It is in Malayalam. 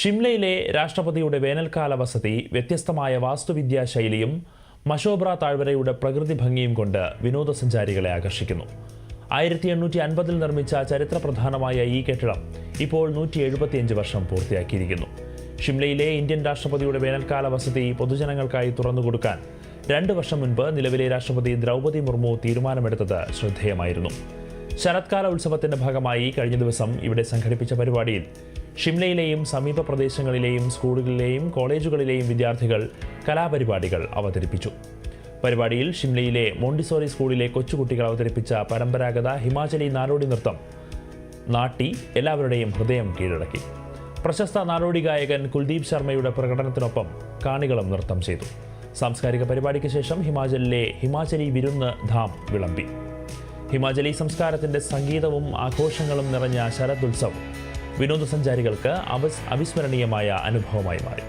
ഷിംലയിലെ രാഷ്ട്രപതിയുടെ വേനൽക്കാല വസതി വ്യത്യസ്തമായ വാസ്തുവിദ്യാ ശൈലിയും മഷോബ്ര താഴ്വരയുടെ പ്രകൃതി ഭംഗിയും കൊണ്ട് വിനോദസഞ്ചാരികളെ ആകർഷിക്കുന്നു. ആയിരത്തി എണ്ണൂറ്റി അൻപതിൽ നിർമ്മിച്ച ചരിത്രപ്രധാനമായ ഈ കെട്ടിടം ഇപ്പോൾ നൂറ്റി എഴുപത്തിയഞ്ച് വർഷം പൂർത്തിയാക്കിയിരിക്കുന്നു. ഷിംലയിലെ ഇന്ത്യൻ രാഷ്ട്രപതിയുടെ വേനൽക്കാല വസതി പൊതുജനങ്ങൾക്കായി തുറന്നുകൊടുക്കാൻ രണ്ട് വർഷം മുൻപ് നിലവിലെ രാഷ്ട്രപതി ദ്രൗപദി മുർമു തീരുമാനമെടുത്തത് ശ്രദ്ധേയമായിരുന്നു. ശരത്കാല ഉത്സവത്തിന്റെ ഭാഗമായി കഴിഞ്ഞ ദിവസം ഇവിടെ സംഘടിപ്പിച്ച പരിപാടിയിൽ ഷിംലയിലെയും സമീപ പ്രദേശങ്ങളിലെയും സ്കൂളുകളിലെയും കോളേജുകളിലെയും വിദ്യാർത്ഥികൾ കലാപരിപാടികൾ അവതരിപ്പിച്ചു. പരിപാടിയിൽ ഷിംലയിലെ മോണ്ടിസോറി സ്കൂളിലെ കൊച്ചുകുട്ടികൾ അവതരിപ്പിച്ച പരമ്പരാഗത ഹിമാചലി നാടോടി നൃത്തം നാട്ടി എല്ലാവരുടെയും ഹൃദയം കീഴടക്കി. പ്രശസ്ത നാടോടി ഗായകൻ കുൽദീപ് ശർമ്മയുടെ പ്രകടനത്തിനൊപ്പം കാണികളും നൃത്തം ചെയ്തു. സാംസ്കാരിക പരിപാടിക്ക് ശേഷം ഹിമാചലിലെ ഹിമാചലി വിരുന്ന് ധാം വിളമ്പി. ഹിമാചലി സംസ്കാരത്തിന്റെ സംഗീതവും ആഘോഷങ്ങളും നിറഞ്ഞ ശരദ് ഉത്സവ് വിനോദസഞ്ചാരികൾക്ക് അവസ് അവിസ്മരണീയമായ അനുഭവമായി മാറി.